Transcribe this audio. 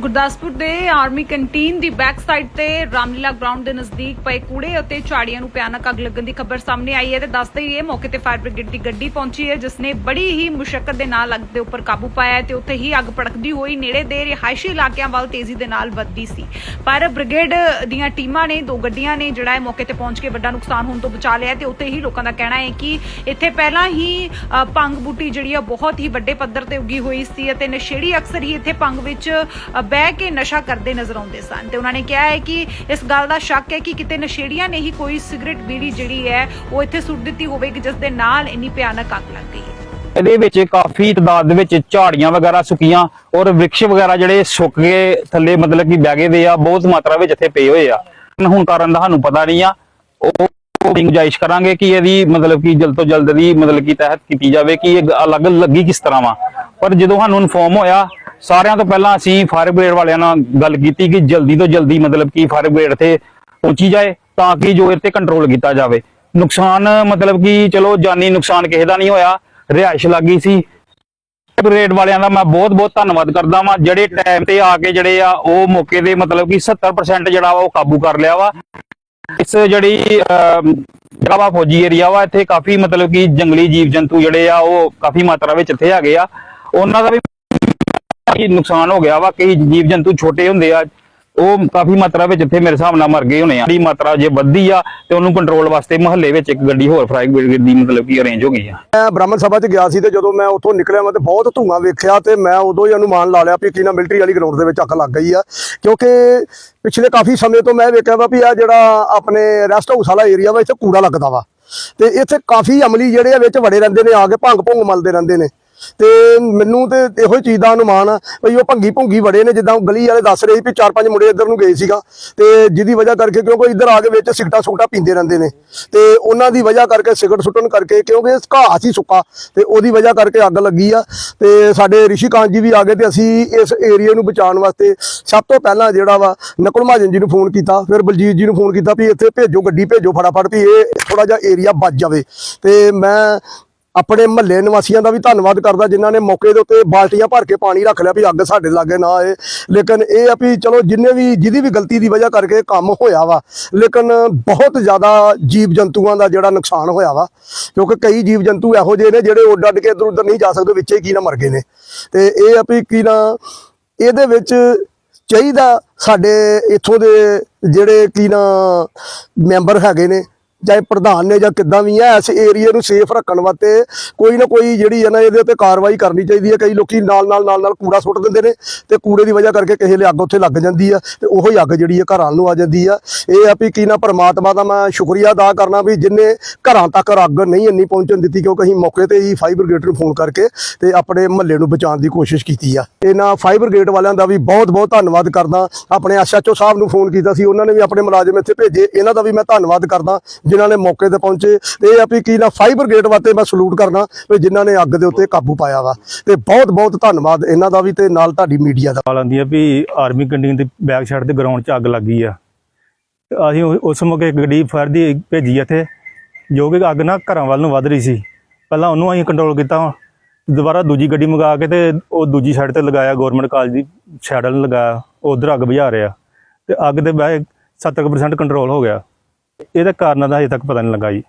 ਗੁਰਦਾਸਪੁਰ ਦੇ army canteen ਦੀ back side ਤੇ ਰਾਮਲੀਲਾ ਗਰਾਊਂਡ ਦੇ ਨਜ਼ਦੀਕ ਪਏ ਕੂੜੇ ਅਤੇ ਝਾੜੀਆਂ ਨੂੰ ਭਿਆਨਕ ਅੱਗ ਲੱਗਣ ਦੀ ਖਬਰ ਸਾਹਮਣੇ ਆਈ ਹੈ ਤੇ ਦੱਸਦੇ ਹੀ ਇਹ ਮੌਕੇ ਤੇ ਫਾਇਰ ਬ੍ਰਿਗੇਡ ਦੀ ਗੱਡੀ ਪਹੁੰਚੀ ਹੈ, ਜਿਸ ਨੇ ਬੜੀ ਹੀ ਮੁਸ਼ਕਲ ਦੇ ਨਾਲ ਅੱਗ ਦੇ ਉੱਪਰ ਕਾਬੂ ਪਾਇਆ ਹੈ ਤੇ ਉੱਥੇ ਹੀ ਅੱਗ ਭੜਕਦੀ ਹੋਈ ਨੇੜੇ ਦੇ ਰਿਹਾਇਸ਼ੀ ਇਲਾਕਿਆਂ ਵੱਲ ਤੇਜ਼ੀ ਦੇ ਨਾਲ ਵੱਧਦੀ ਸੀ। ਪਰ ਬ੍ਰਿਗੇਡ ਦੀਆਂ ਟੀਮਾਂ ਨੇ, ਦੋ ਗੱਡੀਆਂ ਨੇ ਜਿਹੜਾ ਹੈ ਮੌਕੇ ਤੇ ਪਹੁੰਚ ਕੇ ਵੱਡਾ ਨੁਕਸਾਨ ਹੋਣ ਤੋਂ ਬਚਾ ਲਿਆ ਤੇ ਉੱਥੇ ਹੀ ਲੋਕਾਂ ਦਾ ਕਹਿਣਾ ਹੈ ਕਿ ਇੱਥੇ ਪਹਿਲਾਂ ਹੀ ਭੰਗ ਬੂਟੀ ਜਿਹੜੀ ਆ, ਬਹੁਤ ਹੀ ਵੱਡੇ ਪੱਧਰ ਤੇ ਉੱਗੀ ਹੋਈ ਸੀ ਅਤੇ ਨਸ਼ੇੜੀ ਅਕਸਰ ਹੀ ਇੱਥੇ ਭੰਗ ਵਿੱਚ ਬਹਿ ਕੇ ਨਸ਼ਾ ਕਰਦੇ ਨਜ਼ਰ ਆਉਂਦੇ ਸਨ ਤੇ ਉਹਨਾਂ ਨੇ ਕਿਹਾ ਹੈ ਕਿ ਇਸ ਗੱਲ ਦਾ ਸ਼ੱਕ ਹੈ ਕਿ ਕਿਤੇ ਨਸ਼ੇੜੀਆਂ ਨੇ ਹੀ ਕੋਈ ਸਿਗਰਟ ਬੀੜੀ ਜਿਹੜੀ ਹੈ ਉਹ ਇੱਥੇ ਸੁੱਟ ਦਿੱਤੀ ਹੋਵੇਗੀ, ਜਿਸ ਦੇ ਨਾਲ ਇੰਨੀ ਭਿਆਨਕ ਅੱਗ ਲੱਗ ਗਈ ਇਹਦੇ ਵਿੱਚ ਕਾਫੀ ਤਦਾਦ ਦੇ ਵਿੱਚ ਝਾੜੀਆਂ ਵਗੈਰਾ ਸੁੱਕੀਆਂ ਔਰ ਵਿਰਕਸ਼ ਵਗੈਰਾ ਜਿਹੜੇ ਸੁੱਕ ਕੇ ਥੱਲੇ ਮਤਲਬ ਕਿ ਬਹਿ ਦੇ ਆ, ਬਹੁਤ ਮਾਤਰਾ ਵਿੱਚ ਇੱਥੇ ਪਏ ਹੋਏ ਆ। ਹੁਣ ਕਾਰਨ ਦਾ ਸਾਨੂੰ ਪਤਾ ਨਹੀਂ ਆ। ਉਹ ਉਹ ਗੁੰਜਾਇਸ਼ ਕਰਾਂਗੇ ਕਿ ਇਹਦੀ ਮਤਲਬ ਕਿ ਜਲਦ ਤੋਂ ਜਲਦ ਦੀ ਮਤਲਬ ਕਿ ਤਹਿਤ ਕੀਤੀ ਜਾਵੇ ਕਿ ਇਹ ਅਲੱਗ ਲੱਗੀ ਕਿਸ ਤਰ੍ਹਾਂ ਵਾ। ਪਰ ਜਦੋਂ ਸਾਨੂੰ ਇਨਫੋਰਮ ਹੋਇਆ ਸਾਰਿਆਂ ਤੋਂ ਪਹਿਲਾਂ ਅਸੀਂ ਫਾਇਰ ਬ੍ਰਿਗੇਡ ਵਾਲਿਆਂ ਨਾਲ ਗੱਲ ਕੀਤੀ ਕਿ ਜਲਦੀ ਤੋਂ ਜਲਦੀ ਮਤਲਬ ਕਿ ਫਾਇਰ ਬ੍ਰਿਗੇਡ ਤੇ ਪਹੁੰਚੀ ਜਾਏ ਤਾਂ ਕਿ ਜੋ ਇਹ ਤੇ ਕੰਟਰੋਲ ਕੀਤਾ ਜਾਵੇ। ਨੁਕਸਾਨ ਮਤਲਬ ਕਿ ਚਲੋ ਜਾਨੀ ਨੁਕਸਾਨ ਕਿਸੇ ਦਾ ਨਹੀਂ ਹੋਇਆ ਰਿਹਾਇਸ਼ ਲੱਗੀ ਸੀ। ਬ੍ਰਿਗੇਡ ਵਾਲਿਆਂ ਦਾ ਮੈਂ ਬਹੁਤ ਬਹੁਤ ਧੰਨਵਾਦ ਕਰਦਾ ਵਾਂ ਜਿਹੜੇ ਟਾਈਮ ਤੇ ਆ ਕੇ ਜਿਹੜੇ ਆ ਉਹ ਮੌਕੇ ਦੇ ਮਤਲਬ ਕਿ 70% ਜਿਹੜਾ ਵਾ ਉਹ ਕਾਬੂ ਕਰ ਲਿਆ ਵਾ। ਇਸ ਜਿਹੜੀ ਅਮ, ਵਾ ਫੌਜੀ ਏਰੀਆ ਵਾ ਇੱਥੇ ਕਾਫੀ ਮਤਲਬ ਕਿ ਜੰਗਲੀ ਜੀਵ ਜੰਤੂ ਜਿਹੜੇ ਆ ਉਹ ਕਾਫੀ ਮਾਤਰਾ ਵਿੱਚ ਇੱਥੇ ਹੈਗੇ ਆ। ਉਹਨਾਂ ਦਾ ਵੀ ਕਾਫੀ ਨੁਕਸਾਨ ਹੋ ਗਿਆ ਵਾ, ਕਈ ਜੀਵ ਜੰਤੂ ਛੋਟੇ ਹੁੰਦੇ ਆ, ਉਹ ਕਾਫੀ ਮਾਤਰਾ ਵਿੱਚ ਇੱਥੇ ਮੇਰੇ ਹਿਸਾਬ ਨਾਲ ਮਰ ਗਏ ਹੋਣੇ ਆ। ਜਿਹੜੀ ਮਾਤਰਾ ਜੇ ਵੱਧਦੀ ਆ, ਤੇ ਉਹਨੂੰ ਕੰਟਰੋਲ ਵਾਸਤੇ ਮਹੱਲੇ ਵਿੱਚ ਇੱਕ ਗੱਡੀ ਹੋਰ ਫਰਾਈਗ ਬ੍ਰਿਗੇਡ ਦੀ ਮਤਲਬ ਕਿ ਅਰੇਂਜ ਹੋ ਗਈ ਆ। ਮੈਂ ਬ੍ਰਾਹਮਣ ਸਭਾ 'ਚ ਗਿਆ ਸੀ ਤੇ ਜਦੋਂ ਮੈਂ ਉੱਥੋਂ ਨਿਕਲਿਆ, ਮੈਂ ਤੇ ਬਹੁਤ ਧੂਆਂ ਵੇਖਿਆ ਤੇ ਮੈਂ ਉਦੋਂ ਹੀ ਅਨੁਮਾਨ ਲਾ ਲਿਆ ਵੀ ਕੀ ਨਾ ਮਿਲਟਰੀ ਵਾਲੀ ਗਰਾਊਂਡ ਦੇ ਵਿੱਚ ਅੱਗ ਲੱਗ ਗਈ ਆ। ਕਿਉਂਕਿ ਪਿਛਲੇ ਕਾਫੀ ਸਮੇਂ ਤੋਂ ਮੈਂ ਵੇਖਿਆ ਵਾ ਵੀ ਆ ਜਿਹੜਾ ਆਪਣੇ ਰੈਸਟ ਹਾਊਸ ਵਾਲਾ ਏਰੀਆ ਵਾ, ਇੱਥੇ ਕੂੜਾ ਲੱਗਦਾ ਵਾ। ਤੇ ਇੱਥੇ ਕਾਫੀ ਅਮਲੀ ਜਿਹੜੇ ਆ ਵਿੱਚ ਵੜੇ ਰਹਿੰਦੇ ਨੇ, ਆ ਕੇ ਭੰਗ ਭੁੰਗ ਮਲਦੇ ਰਹਿੰਦੇ ਨੇ। ਤੇ ਮੈਨੂੰ ਤੇ ਇਹੋ ਹੀ ਚੀਜ਼ ਦਾ ਅਨੁਮਾਨ ਆ ਵੀ ਉਹ ਭੰਗੀ ਭੁੰਗੀ ਵੜੇ ਨੇ, ਜਿੱਦਾਂ ਗਲੀ ਵਾਲੇ ਦੱਸ ਰਹੇ ਸੀ ਵੀ ਚਾਰ ਪੰਜ ਮੁੰਡੇ ਇੱਧਰ ਨੂੰ ਗਏ ਸੀਗਾ। ਤੇ ਜਿਹਦੀ ਵਜ੍ਹਾ ਕਰਕੇ ਕਿਉਂਕਿ ਇੱਧਰ ਆ ਕੇ ਵਿੱਚ ਸਿਗਟਾ ਸੁਗਟਾ ਪੀਂਦੇ ਰਹਿੰਦੇ ਨੇ। ਤੇ ਉਹਨਾਂ ਦੀ ਵਜ੍ਹਾ ਕਰਕੇ ਸਿਗਟ ਸੁੱਟਣ ਕਰਕੇ ਕਿਉਂਕਿ ਘਾਹ ਸੀ ਸੁੱਕਾ, ਤੇ ਉਹਦੀ ਵਜ੍ਹਾ ਕਰਕੇ ਅੱਗ ਲੱਗੀ ਆ। ਤੇ ਸਾਡੇ ਰਿਸ਼ੀਕਾਂਤ ਜੀ ਵੀ ਆ ਗਏ ਤੇ ਅਸੀਂ ਇਸ ਏਰੀਆ ਨੂੰ ਬਚਾਉਣ ਵਾਸਤੇ ਸਭ ਤੋਂ ਪਹਿਲਾਂ ਜਿਹੜਾ ਵਾ ਨਕੁਲ ਮਹਾਜਨ ਜੀ ਨੂੰ ਫੋਨ ਕੀਤਾ, ਫਿਰ ਬਲਜੀਤ ਜੀ ਨੂੰ ਫੋਨ ਕੀਤਾ ਵੀ ਇੱਥੇ ਭੇਜੋ, ਗੱਡੀ ਭੇਜੋ ਫਟਾਫਟ ਵੀ ਇਹ ਥੋੜਾ ਜਿਹਾ ਏਰੀਆ ਬਚ ਜਾਵੇ। ਤੇ ਮੈਂ ਆਪਣੇ ਮਹੱਲੇ ਨਿਵਾਸੀਆਂ ਦਾ ਵੀ ਧੰਨਵਾਦ ਕਰਦਾ, ਜਿਨ੍ਹਾਂ ਨੇ ਮੌਕੇ ਦੇ ਉੱਤੇ ਬਾਲਟੀਆਂ ਭਰ ਕੇ ਪਾਣੀ ਰੱਖ ਲਿਆ ਵੀ ਅੱਗ ਸਾਡੇ ਲਾਗੇ ਨਾ ਆਏ। ਲੇਕਿਨ ਇਹ ਆ ਵੀ ਚਲੋ ਜਿੰਨੇ ਵੀ, ਜਿਹਦੀ ਵੀ ਗਲਤੀ ਦੀ ਵਜ੍ਹਾ ਕਰਕੇ ਕੰਮ ਹੋਇਆ ਵਾ, ਲੇਕਿਨ ਬਹੁਤ ਜ਼ਿਆਦਾ ਜੀਵ ਜੰਤੂਆਂ ਦਾ ਜਿਹੜਾ ਨੁਕਸਾਨ ਹੋਇਆ ਵਾ, ਕਿਉਂਕਿ ਕਈ ਜੀਵ ਜੰਤੂ ਇਹੋ ਜਿਹੇ ਨੇ ਜਿਹੜੇ ਉੱਡ ਅੱਡ ਕੇ ਇੱਧਰ ਉੱਧਰ ਨਹੀਂ ਜਾ ਸਕਦੇ, ਵਿੱਚੇ ਹੀ ਕੀ ਨਾ ਮਰ ਗਏ ਨੇ। ਤੇ ਇਹ ਆ ਵੀ ਕੀ ਨਾ, ਇਹਦੇ ਵਿੱਚ ਚਾਹੀਦਾ ਸਾਡੇ ਇੱਥੋਂ ਦੇ ਜਿਹੜੇ ਕੀ ਨਾ ਮੈਂਬਰ ਹੈਗੇ ਨੇ ਚਾਹੇ ਪ੍ਰਧਾਨ ਨੇ ਜਾਂ ਕਿੱਦਾਂ ਵੀ ਹੈ, ਇਸ ਏਰੀਆ ਨੂੰ ਸੇਫ ਰੱਖਣ ਵਾਸਤੇ ਕੋਈ ਨਾ ਕੋਈ ਜਿਹੜੀ ਹੈ ਨਾ ਇਹਦੇ ਉੱਤੇ ਕਾਰਵਾਈ ਕਰਨੀ ਚਾਹੀਦੀ ਹੈ। ਕਈ ਲੋਕੀ ਨਾਲ ਨਾਲ ਨਾਲ ਨਾਲ ਕੂੜਾ ਸੁੱਟ ਦਿੰਦੇ ਨੇ ਤੇ ਕੂੜੇ ਦੀ ਵਜ੍ਹਾ ਕਰਕੇ ਕਿਸੇ ਲਈ ਅੱਗ ਉੱਥੇ ਲੱਗ ਜਾਂਦੀ ਆ ਤੇ ਹੀ ਅੱਗ ਜਿਹੜੀ ਹੈ ਘਰਾਂ ਨੂੰ ਆ ਜਾਂਦੀ ਆ ਇਹ ਆ ਵੀ ਕੀ ਨਾ ਪਰਮਾਤਮਾ ਦਾ ਮੈਂ ਸ਼ੁਕਰੀਆ ਅਦਾ ਕਰਨਾ ਵੀ ਜਿਨੇ ਘਰਾਂ ਤੱਕ ਅੱਗ ਨਹੀਂ ਇੰਨੀ ਪਹੁੰਚਣ ਦਿੱਤੀ, ਕਿਉਂਕਿ ਅਸੀਂ ਮੌਕੇ ਤੇ ਹੀ ਫਾਇਰ ਬ੍ਰਿਗੇਡ ਨੂੰ ਫੋਨ ਕਰਕੇ ਤੇ ਆਪਣੇ ਮਹੱਲੇ ਨੂੰ ਬਚਾਉਣ ਦੀ ਕੋਸ਼ਿਸ਼ ਕੀਤੀ ਆ। ਇਹਨਾਂ ਫਾਇਰ ਬ੍ਰਿਗੇਡ ਵਾਲਿਆਂ ਦਾ ਵੀ ਬਹੁਤ ਬਹੁਤ ਧੰਨਵਾਦ ਕਰਦਾ। ਆਪਣੇ ਐਸਐਚਓ ਸਾਹਿਬ ਨੂੰ ਫੋਨ ਕੀਤਾ ਸੀ, ਉਹਨਾਂ ਨੇ ਵੀ ਆਪਣੇ ਮੁਲਾਜ਼ਮ ਇੱਥੇ ਭੇਜੇ। ਇਹਨਾਂ ਦਾ ਵੀ ਮੈਂ ਧੰਨਵਾਦ ਕਰਦਾ। ਜਿਨ੍ਹਾਂ ਨੇ ਮੌਕੇ ਤੇ ਪਹੁੰਚੇ, ਤੇ ਇਹ ਆ ਵੀ ਕੀ ਨਾ ਫਾਇਰ ਬ੍ਰਿਗੇਡ ਵਾਸਤੇ ਮੈਂ ਸਲੂਟ ਕਰਨਾ ਵੀ ਜਿਨ੍ਹਾਂ ਨੇ ਅੱਗ ਦੇ ਉੱਤੇ ਕਾਬੂ ਪਾਇਆ ਵਾ। ਤੇ ਬਹੁਤ ਬਹੁਤ ਧੰਨਵਾਦ ਇਹਨਾਂ ਦਾ ਵੀ ਤੇ ਨਾਲ ਤੁਹਾਡੀ ਮੀਡੀਆ ਦਾ। ਕਾਲ ਆ ਵੀ ਆਰਮੀ ਕੰਟੀਨ ਦੇ ਬੈਕ ਸਾਈਡ ਤੇ ਗਰਾਊਂਡ 'ਚ ਅੱਗ ਲੱਗੀ ਆ। ਤੇ ਅਸੀਂ ਉਸ ਮੌਕੇ ਗੱਡੀ ਫਾਇਰ ਦੀ ਭੇਜੀ ਇੱਥੇ, ਜੋ ਕਿ ਅੱਗ ਨਾ ਘਰਾਂ ਵੱਲ ਨੂੰ ਵੱਧ ਰਹੀ ਸੀ। ਪਹਿਲਾਂ ਉਹਨੂੰ ਅਸੀਂ ਕੰਟਰੋਲ ਕੀਤਾ ਦੁਬਾਰਾ ਦੂਜੀ ਗੱਡੀ ਮੰਗਾ ਕੇ ਤੇ ਉਹ ਦੂਜੀ ਸਾਈਡ ਤੇ ਲਗਾਇਆ ਗਵਰਨਮੈਂਟ ਕਾਲਜ ਦੀ ਸਾਈਡ ਵੱਲ ਲਗਾਇਆ, ਉਧਰ ਅੱਗ ਬੁਝਾ ਰਿਹਾ। ਤੇ ਅੱਗ ਦੇ ਬਾਅਦ 70% ਕੰਟਰੋਲ ਹੋ ਗਿਆ। ਇਹਦਾ ਕਾਰਨ ਦਾ ਹਜੇ ਤੱਕ ਪਤਾ ਨਹੀਂ ਲੱਗਾ ਜੀ।